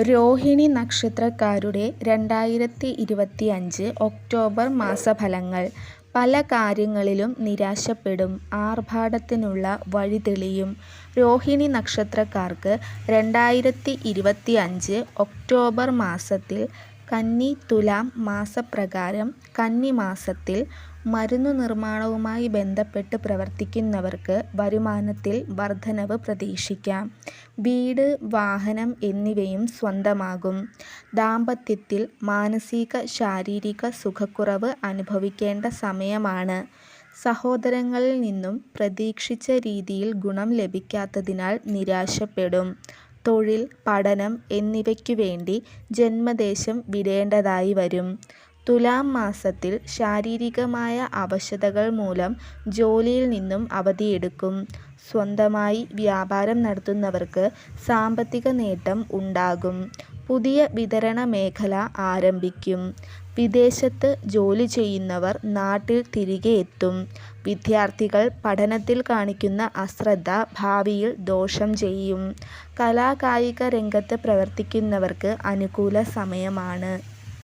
രോഹിണി നക്ഷത്രക്കാരുടെ രണ്ടായിരത്തി ഇരുപത്തി അഞ്ച് ഒക്ടോബർ മാസഫലങ്ങൾ പല കാര്യങ്ങളിലും നിരാശപ്പെടും. ആർഭാടത്തിനുള്ള വഴി തെളിയും. രോഹിണി നക്ഷത്രക്കാർക്ക് രണ്ടായിരത്തി ഇരുപത്തി അഞ്ച് ഒക്ടോബർ മാസത്തിൽ കന്നി തുലാം മാസപ്രകാരം കന്നിമാസത്തിൽ മരുന്നുനിർമാണവുമായി ബന്ധപ്പെട്ട് പ്രവർത്തിക്കുന്നവർക്ക് വരുമാനത്തിൽ വർധനവ് പ്രതീക്ഷിക്കാം. വീട്, വാഹനം എന്നിവയും സ്വന്തമാകും. ദാമ്പത്യത്തിൽ മാനസിക ശാരീരിക സുഖക്കുറവ് അനുഭവിക്കേണ്ട സമയമാണ്. സഹോദരങ്ങളിൽ നിന്നും പ്രതീക്ഷിച്ച രീതിയിൽ ഗുണം ലഭിക്കാത്തതിനാൽ നിരാശപ്പെടും. തൊഴിൽ, പഠനം എന്നിവയ്ക്കു വേണ്ടി ജന്മദേശം വിടേണ്ടതായി വരും. തുലാം മാസത്തിൽ ശാരീരികമായ അവശതകൾ മൂലം ജോലിയിൽ നിന്നും അവധിയെടുക്കും. സ്വന്തമായി വ്യാപാരം നടത്തുന്നവർക്ക് സാമ്പത്തിക നേട്ടം ഉണ്ടാകും. പുതിയ വിതരണ മേഖല ആരംഭിക്കും. വിദേശത്ത് ജോലി ചെയ്യുന്നവർ നാട്ടിൽ തിരികെ എത്തും. വിദ്യാർത്ഥികൾ പഠനത്തിൽ കാണിക്കുന്ന അശ്രദ്ധ ഭാവിയിൽ ദോഷം ചെയ്യും. കലാകായിക രംഗത്ത് പ്രവർത്തിക്കുന്നവർക്ക് അനുകൂല സമയമാണ്.